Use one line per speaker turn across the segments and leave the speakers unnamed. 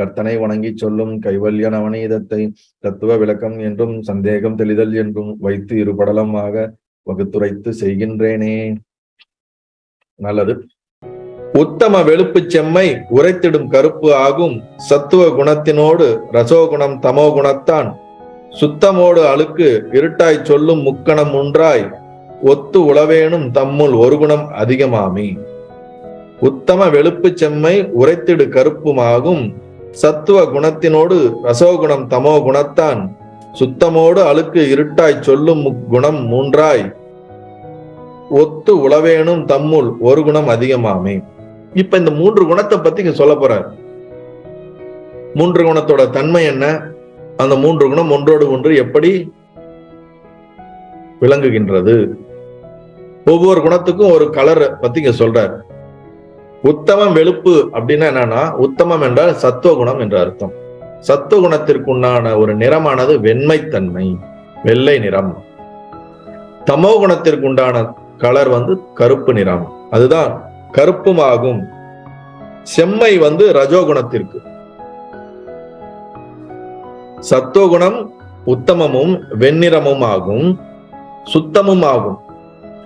கர்த்தனை வணங்கி சொல்லும் கைவல்ய நவநீதத்தை தத்துவ விளக்கம் என்றும் சந்தேகம் தெளிதல் என்றும் வைத்து இருபடலமாக வகுத்துரைத்து செய்கின்றேனே. நல்லது. உத்தம வெளுப்பு செம்மை உரைத்திடும் கருப்பு ஆகும். சத்துவ குணத்தினோடு ரசோகுணம் தமோ குணத்தான். சுத்தமோடு அழுக்கு இருட்டாய் சொல்லும் முக்கணம் ஒன்றாய். ஒத்து உளவேனும் தம்முள் ஒரு குணம் அதிகமாமி. உத்தம வெளுப்பு செம்மை உரைத்திடு கருப்புமாகும். சத்துவ குணத்தினோடு ரசோகுணம் தமோ குணத்தான். சுத்தமோடு அழுக்கு இருட்டாய் சொல்லும் குணம் மூன்றாய். ஒத்து உளவேனும் தம்முள் ஒரு குணம் அதிகமாமே. இப்ப இந்த மூன்று குணத்தை பத்தி இங்க சொல்ல போற மூன்று குணத்தோட தன்மை என்ன? அந்த மூன்று குணம் ஒன்றோடு ஒன்று எப்படி? விளங்குகின்றது. ஒவ்வொரு குணத்துக்கும் ஒரு கலரை பத்தி இங்க உத்தமம் வெளுப்பு அப்படின்னா என்னன்னா உத்தமம் என்றால் சத்துவ குணம் என்ற அர்த்தம். சத்துவ ஒரு நிறமானது வெண்மைத்தன்மை வெள்ளை நிறம். தமோ குணத்திற்குண்டான கலர் வந்து கருப்பு நிறம். அதுதான் கருப்பும் ஆகும் செம்மை வந்து ரஜோகுணத்திற்கு. சத்துவகுணம் உத்தமமும் வெண்ணிறமும் ஆகும் சுத்தமும் ஆகும்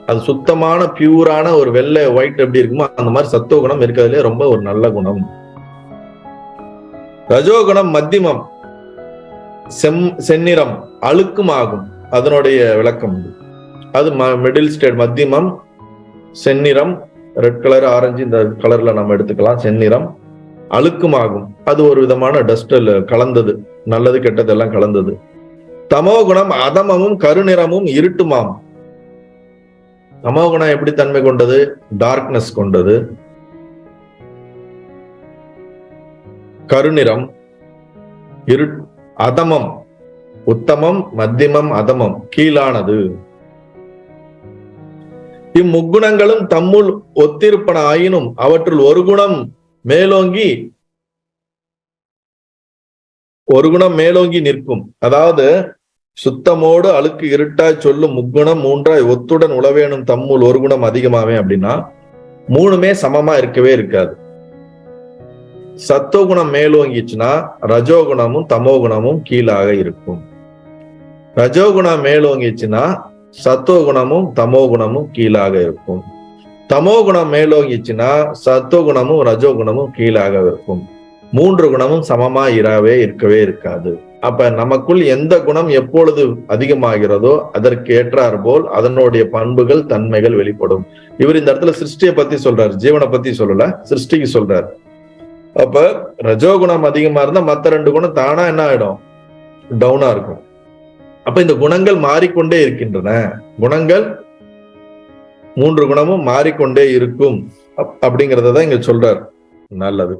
அது சுத்தமான பியூரான ஒரு வெள்ளை ஒயிட் எப்படி இருக்குமோ அந்த மாதிரி சத்துவ குணம் இருக்கிறதுலே ரொம்ப ஒரு நல்ல குணம். ரஜோகுணம் மத்தியமம் செம் செந்நிறம் அழுக்கும் ஆகும் அதனுடைய விளக்கம் அது மிடில் ஸ்டேட் மத்தியமம் செந்நிறம் ரெட் கலர் ஆரஞ்சு இந்த கலர்ல நம்ம எடுத்துக்கலாம். செந்நிறம் அழுக்குமாகும். அது ஒரு விதமான டஸ்டல் கலந்தது. நல்லது கெட்டது எல்லாம் கலந்தது. தமோ குணம் அதமமும் கருநிறமும் இருட்டுமாம். தமோ குணம் எப்படி தன்மை கொண்டது? டார்க்னஸ் கொண்டது. கருநிறம் இரு அதமம் உத்தமம் மத்தியமம் அதமம் கீழானது. இம்முக்குணங்களும் தம்முள் ஒத்திருப்பன ஆயினும் அவற்றுள் ஒரு குணம் மேலோங்கி ஒரு குணம் மேலோங்கி நிற்கும். அதாவது சுத்தமோடு அழுக்கு இருட்டாய் சொல்லும் முக்குணம் மூன்றாய் ஒத்துடன் உளவேணும் தம்முள் ஒரு குணம் அதிகமாவே அப்படின்னா மூணுமே சமமா இருக்கவே இருக்காது. சத்துவகுணம் மேலோங்கிச்சுன்னா ரஜோகுணமும் தமோ குணமும் கீழாக இருக்கும். ரஜோகுணம் மேலோங்கிச்சுன்னா சத்துவகுணமும் தமோ குணமும் கீழாக இருக்கும். தமோ குணம் மேலோங்கிச்சுன்னா சத்துவகுணமும் ரஜோகுணமும் கீழாக இருக்கும். மூன்று குணமும் சமமா இராவே இருக்கவே இருக்காது. அப்ப நமக்குள் எந்த குணம் எப்பொழுது அதிகமாகிறதோ அதற்கு ஏற்றார் போல் அதனுடைய பண்புகள் தன்மைகள் வெளிப்படும். இவர் இந்த இடத்துல சிருஷ்டியை பத்தி சொல்றாரு ஜீவனை பத்தி சொல்லல சிருஷ்டிக்கு சொல்றாரு. அப்ப ரஜோகுணம் அதிகமா இருந்தா மத்த ரெண்டு குணம் தானா என்ன ஆயிடும்? டவுனா இருக்கும். அப்ப இந்த குணங்கள் மாறிக்கொண்டே இருக்கின்றன. குணங்கள் மூன்று குணமும் மாறிக்கொண்டே இருக்கும் அப்படிங்கறத தான் இங்க சொல்றார். நல்லது.